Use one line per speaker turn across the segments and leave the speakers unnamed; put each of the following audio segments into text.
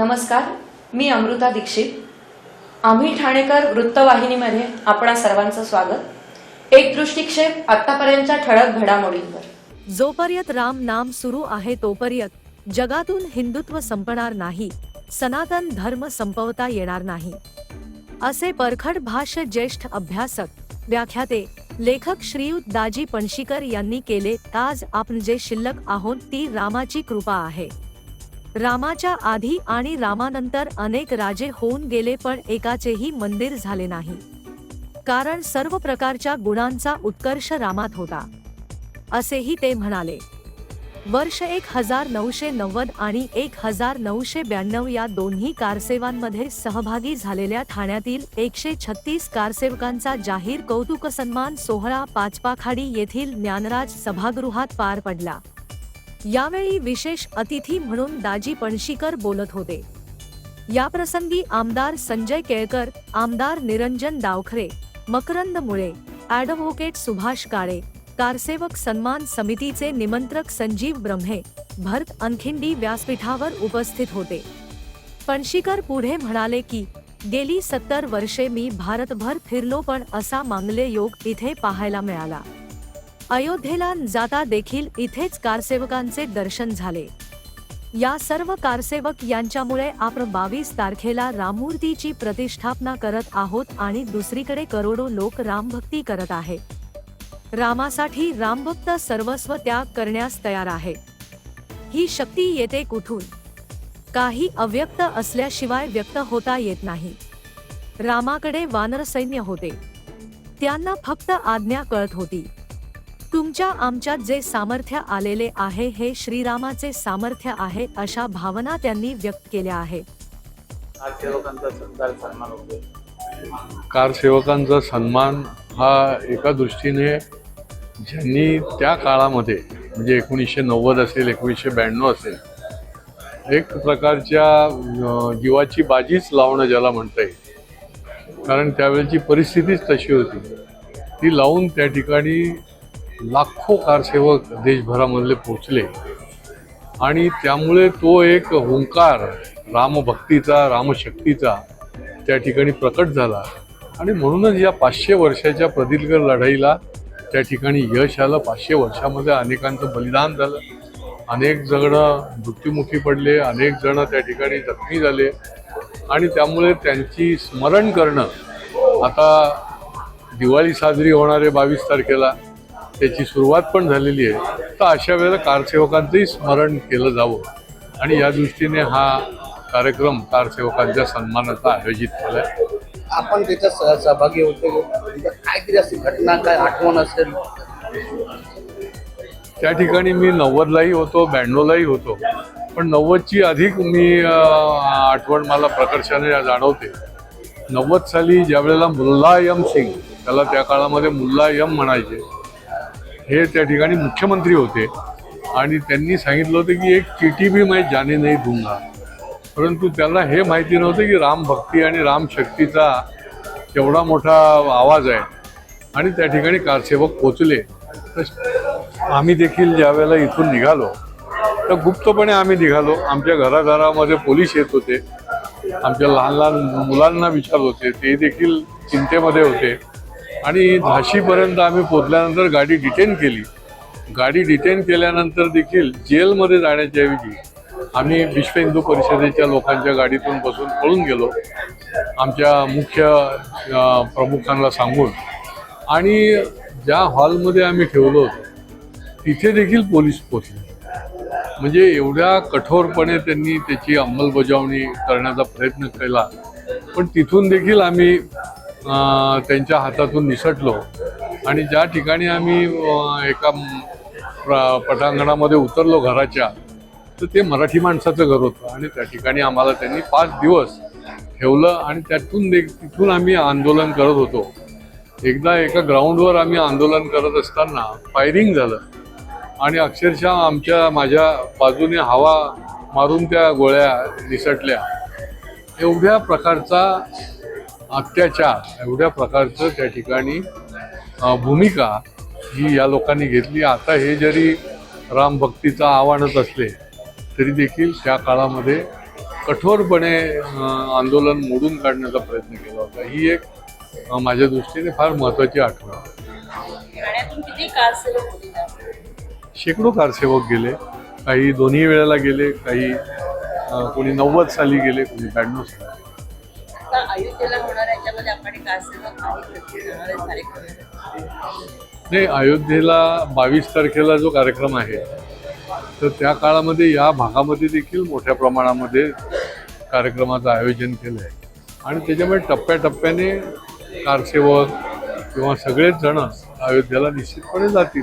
नमस्कार मी अमृता दीक्षित. आम्ही ठाणेकर वृत्तवाहिनीमध्ये आपणा सर्वांचं स्वागत. एक दृष्टिक्षेप आतापर्यंतच्या ठळक घडामोडींवर.
जोपर्यंत राम नाम सुरू आहे तोपर्यंत जगातून हिंदुत्व संपणार नाही सनातन धर्म संपवता येणार नाही. असे परखड भाष्य ज्येष्ठ अभ्यासक व्याख्याते लेखक श्रीयुत दाजी पणशीकर यांनी केले आज आपण जे शिल्लक आहोत ती रामाची कृपा आहे. रामाच्या आधी आणि रामानंतर अनेक राजे होऊन गेले पण एकाचेही मंदिर झाले नाही. कारण सर्व प्रकारच्या गुणांचा उत्कर्ष रामात होता. असेही ते म्हणाले. वर्ष एक हजार नऊशे नव्वद आणि एक हजार नऊशे ब्याण्णव या दोन्ही कारसेवांमध्ये सहभागी झालेल्या ठाण्यातील एकशे छत्तीस कारसेवकांचा जाहीर कौतुक सन्मान सोहळा पाचपाखाडी येथील ज्ञानराज सभागृहात पार पडला. यावेळी विशेष अतिथी म्हणून दाजी पणशीकर बोलत होते. याप्रसंगी आमदार संजय केळकर आमदार निरंजन डावखरे मकरंद मुळे ॲडव्होकेट सुभाष काळे कारसेवक सन्मान समितीचे निमंत्रक संजीव ब्रह्मे भरत अनखिंडी व्यासपीठावर उपस्थित होते. पणशीकर पुढे म्हणाले की गेली सत्तर वर्षे मी भारतभर फिरलो पण असा मांगले योग इथे पाहायला मिळाला. अयोध्येला जाता देखील इथेच कारसेवकांचे दर्शन झाले. या सर्व कारसेवक यांच्यामुळे आपण बावीस तारखेला राममूर्तीची प्रतिष्ठापना करत आहोत आणि दुसरीकडे करोडो लोक रामभक्ती करत आहे. रामासाठी रामभक्त सर्वस्व त्याग करण्यास तयार आहे. ही शक्ती येते कुठून? काही अव्यक्त असल्याशिवाय व्यक्त होता येत नाही. रामाकडे वानर सैन्य होते. त्यांना फक्त आज्ञा कळत होती. तुमच्या आमच्यात जे सामर्थ्य आलेले आहे हे श्रीरामाचे सामर्थ्य आहे अशा भावना त्यांनी व्यक्त केल्या आहेत.
कारसेवकांचा सत्कार सन्मान होतो
कारसेवकांचा सन्मान हा एका दृष्टीने ज्यांनी त्या काळामध्ये म्हणजे एकोणीसशे नव्वद असेल एकोणीसशे ब्याण्णव असेल एक प्रकारच्या जीवाची बाजीच लावणं ज्याला म्हणता येईल. कारण त्यावेळेची परिस्थितीच तशी होती. ती लावून त्या ठिकाणी लाखो कारसेवक देशभरामधले पोचले. आणि त्यामुळे तो एक हुंकार रामभक्तीचा रामशक्तीचा त्या ठिकाणी प्रकट झाला. आणि म्हणूनच या पाचशे वर्षाच्या प्रदीर्घ लढाईला त्या ठिकाणी यश आलं. पाचशे वर्षामध्ये अनेकांचं बलिदान झालं. अनेक जण मृत्युमुखी पडले अनेक जण त्या ठिकाणी जखमी झाले. आणि त्यामुळे त्यांची स्मरण करणं आता दिवाळी साजरी होणार आहे बावीस तारखेला. त्याची सुरुवात पण झालेली आहे. तर अशा वेळेला कारसेवकांचंही स्मरण केलं जावं. आणि या दृष्टीने हा कार्यक्रम कारसेवकांच्या सन्मानाचा आयोजित केला आहे
आपण त्याच्यात सह- सहभागी होतो. काहीतरी अशी घटना काय आठवण असेल?
त्या ठिकाणी मी नव्वदलाही होतो ब्याण्णवलाही होतो. पण नव्वदची अधिक मी आठवण मला प्रकर्षाने जाणवते. नव्वद साली ज्यावेळेला मुल्लायम सिंग त्याला त्या काळामध्ये मुल्लायम म्हणायचे. हे त्या ठिकाणी मुख्यमंत्री होते. आणि त्यांनी सांगितलं होतं की एक चिठी भी मैं जाने नाही दूंगा परंतु त्याला हे माहिती नव्हतं की रामभक्ती आणि रामशक्तीचा केवढा मोठा आवाज आहे. आणि त्या ठिकाणी कारसेवक पोचले. तर आम्ही देखील ज्यावेळेला इथून निघालो तर गुप्तपणे आम्ही निघालो. आमच्या घराघरामध्ये पोलीस येत होते. आमच्या लहान लहान मुलांना विचारत होते. ते देखील चिंतेमध्ये होते. आणि झाशीपर्यंत आम्ही पोचल्यानंतर गाडी डिटेन केली. गाडी डिटेन केल्यानंतर देखील जेलमध्ये जाण्याच्या ऐवजी आम्ही विश्व हिंदू परिषदेच्या लोकांच्या गाडीतून बसून पळून गेलो. आमच्या मुख्य प्रमुखांना सांगून. आणि ज्या हॉलमध्ये आम्ही ठेवलो होतो तिथे देखील पोलीस पोचले म्हणजे एवढ्या कठोरपणे त्यांनी त्याची अंमलबजावणी करण्याचा प्रयत्न केला. पण तिथून देखील आम्ही त्यांच्या हातातून निसटलो. आणि ज्या ठिकाणी आम्ही एका प्र- पटांगणामध्ये उतरलो घराच्या तर ते मराठी माणसाचं घर होतं. आणि त्या ठिकाणी आम्हाला त्यांनी पाच दिवस ठेवलं आणि त्यातून दे तिथून आम्ही आंदोलन करत होतो. एकदा एका ग्राउंडवर आम्ही आंदोलन करत असताना फायरिंग झालं. आणि अक्षरशः आमच्या माझ्या बाजूने हवा मारून त्या गोळ्या निसटल्या. एवढ्या प्रकारचा अत्याचार एवढ्या प्रकारचं त्या ठिकाणी भूमिका जी या लोकांनी घेतली. आता हे जरी रामभक्तीचं आव्हानच असले तरी देखील त्या काळामध्ये कठोरपणे आंदोलन मोडून काढण्याचा प्रयत्न केला होता. ही एक माझ्या दृष्टीने फार महत्वाची आठवण? शेकडो कारसेवक गेले. काही दोन्ही वेळेला गेले काही कोणी नव्वद साली गेले कोणी ब्याण्णव साली.
अयोध्येला होणाऱ्या याच्यामध्ये आपण
नाही अयोध्येला बावीस तारखेला जो कार्यक्रम आहे तर त्या काळामध्ये या भागामध्ये देखील मोठ्या प्रमाणामध्ये कार्यक्रमाचं आयोजन केलं आहे आणि त्याच्यामुळे टप्प्याटप्प्याने कारसेवक किंवा सगळेच जण अयोध्येला निश्चितपणे जातील.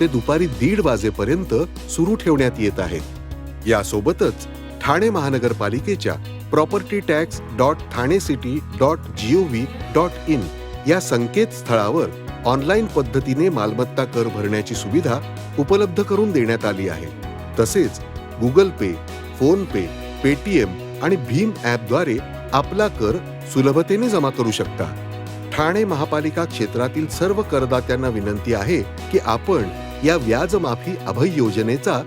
ते दुपारी दीड वाजेपर्यंत सुरू ठेवण्यात येत आहे यासोबतच ठाणे महानगरपालिकेच्या property tax dot Thane city dot gov dot in या संकेतस्थळावर ऑनलाईन पद्धतीने मालमत्ता कर भरण्याची सुविधा उपलब्ध करून देण्यात आली आहे. तसेच Google Pay PhonePe Paytm आणि भीम ॲपद्वारे आपला कर सुलभतेने जमा करू शकता. ठाणे महापालिका क्षेत्रातील सर्व करदात्यांना विनंती आहे की आपण या व्याज माफी अभय योजनेचा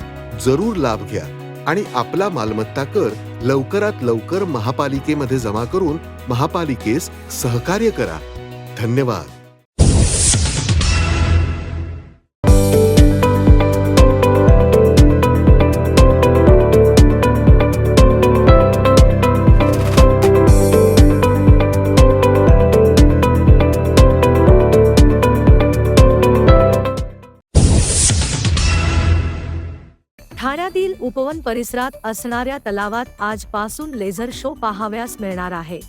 जरूर लाभ घ्या आणि आपला मालमत्ता कर लवकरात लवकर महापालिकेमध्ये जमा करून महापालिकेस सहकार्य करा. धन्यवाद.
ठाण्यातील उपवन परिसरात असणाऱ्या तलावात आजपासून लेझर शो पाहाव्यास मिळणार आहे.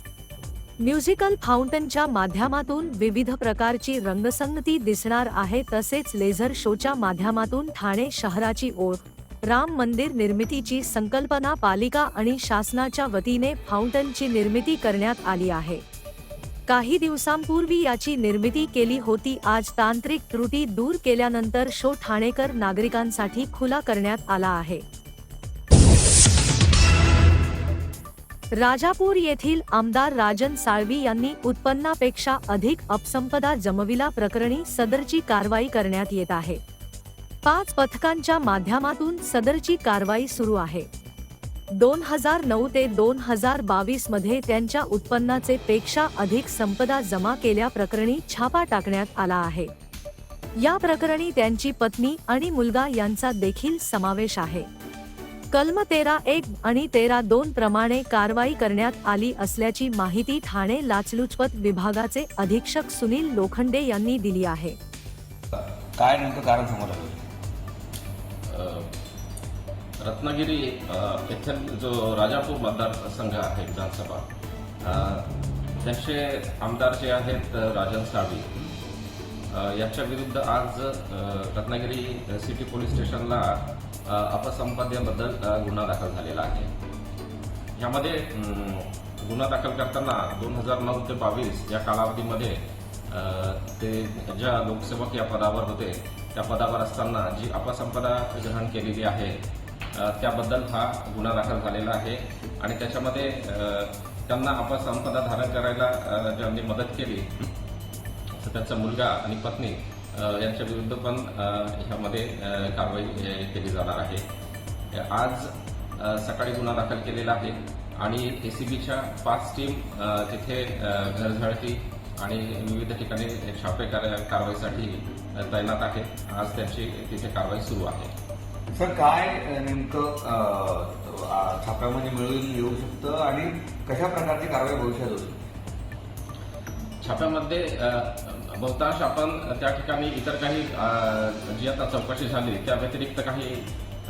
म्युझिकल फाउंटनच्या माध्यमातून विविध प्रकारची रंगसंगती दिसणार आहे तसेच लेझर शोच्या माध्यमातून ठाणे शहराची ओळख राम मंदिर निर्मितीची संकल्पना पालिका आणि शासनाच्या वतीने फाउंटनची निर्मिती करण्यात आली आहे. काही दिवसांपूर्वी याची निर्मिती केली होती आज तांत्रिक त्रुटी दूर केल्यानंतर शो ठाणेकर नागरिकांसाठी खुला करण्यात आला आहे. राजापूर येथील आमदार राजन साळवी यांनी उत्पन्नापेक्षा अधिक अपसंपदा जमविला प्रकरणी सदरची कारवाई करण्यात येत आहे. पाच पथकांच्या माध्यमातून सदरची कारवाई सुरू आहे. दोन हजार नऊ ते दोन हजार बावीसमध्ये त्यांच्या उत्पन्नाचे पेक्षा अधिक संपदा जमा केल्या प्रकरणी छापा टाकण्यात आला आहे. या प्रकरणी त्यांची पत्नी आणि मुलगा यांचा देखील समावेश आहे. कलम तेरा एक आणि तेरा दोन प्रमाणे कारवाई करण्यात आली असल्याची माहिती ठाणे लाचलुचपत विभागाचे अधीक्षक सुनील लोखंडे यांनी दिली आहे.
काय नेमकं कारण समोर आलं?
रत्नागिरी येथील जो राजापूर मतदारसंघ आहे विधानसभा त्याचे आमदार जे आहेत राजन साळवी याच्या विरुद्ध आज रत्नागिरी सिटी पोलीस स्टेशनला अपसंपद्याबद्दल गुन्हा दाखल झालेला आहे. यामध्ये गुन्हा दाखल करताना दोन हजार नऊ ते बावीस या कालावधीमध्ये ते ज्या लोकसेवक या पदावर होते त्या पदावर असताना जी अपसंपदा ग्रहण केलेली आहे त्याबद्दल हा गुन्हा दाखल झालेला आहे. आणि त्याच्यामध्ये त्यांना अपसंपदा धारण करायला ज्यांनी मदत केली तर मुलगा आणि पत्नी अ, यांच्या विरुद्ध पण ह्यामध्ये कारवाई केली जाणार आहे. आज सकाळी गुन्हा दाखल केलेला आहे आणि एसीबीच्या पाच टीम तिथे अ, घरझडती आणि विविध ठिकाणी छापे कार- कारवाईसाठी तैनात आहे. आज त्यांची तिथे कारवाई सुरू आहे.
सर काय नेमकं छाप्यामध्ये मिळून येऊ शकतं आणि कशा प्रकारची कारवाई भविष्यात होईल?
छाप्यामध्ये बहुतांश आपण त्या ठिकाणी इतर काही जी आता चौकशी झाली त्या व्यतिरिक्त काही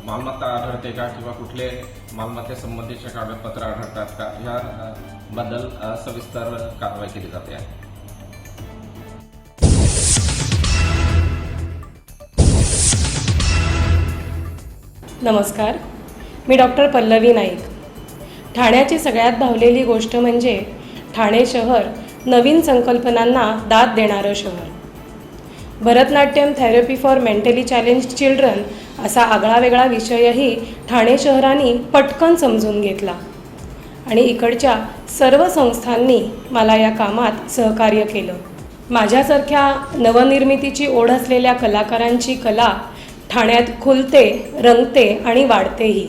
मालमत्ता आढळते का? किंवा कुठले मालमत्तेसंबंधीचे कागदपत्र आढळतात का? ह्या बद्दल सविस्तर कारवाई केली जाते. आहे
नमस्कार. मी डॉक्टर पल्लवी नाईक. ठाण्याची सगळ्यात भावलेली गोष्ट म्हणजे ठाणे शहर नवीन संकल्पनांना दाद देणारं शहर. Bharatanatyam therapy for mentally challenge children असा आगळावेगळा विषयही ठाणे शहराने पटकन समजून घेतला. आणि इकडच्या सर्व संस्थांनी मला या कामात सहकार्य केलं. माझ्यासारख्या नवनिर्मितीची ओढ असलेल्या कलाकारांची कला ठाण्यात खुलते रंगते आणि वाढतेही.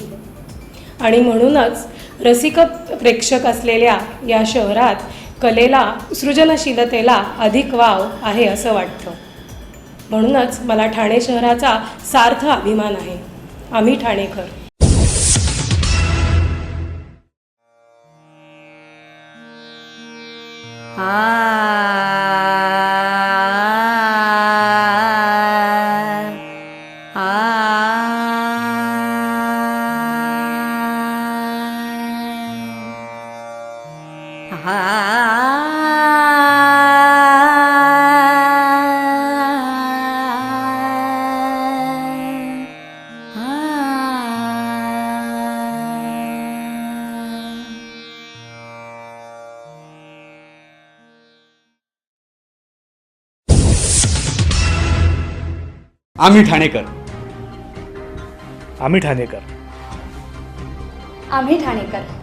आणि म्हणूनच रसिक प्रेक्षक असलेल्या या शहरात कलेला सृजनशीलतेला अधिक वाव आहे असं वाटतं. म्हणूनच मला ठाणे शहराचा सार्थ अभिमान आहे. आम्ही ठाणेकर.
हा आम्ही ठाणेकर.
आम्ही ठाणेकर.
आम्ही ठाणेकर.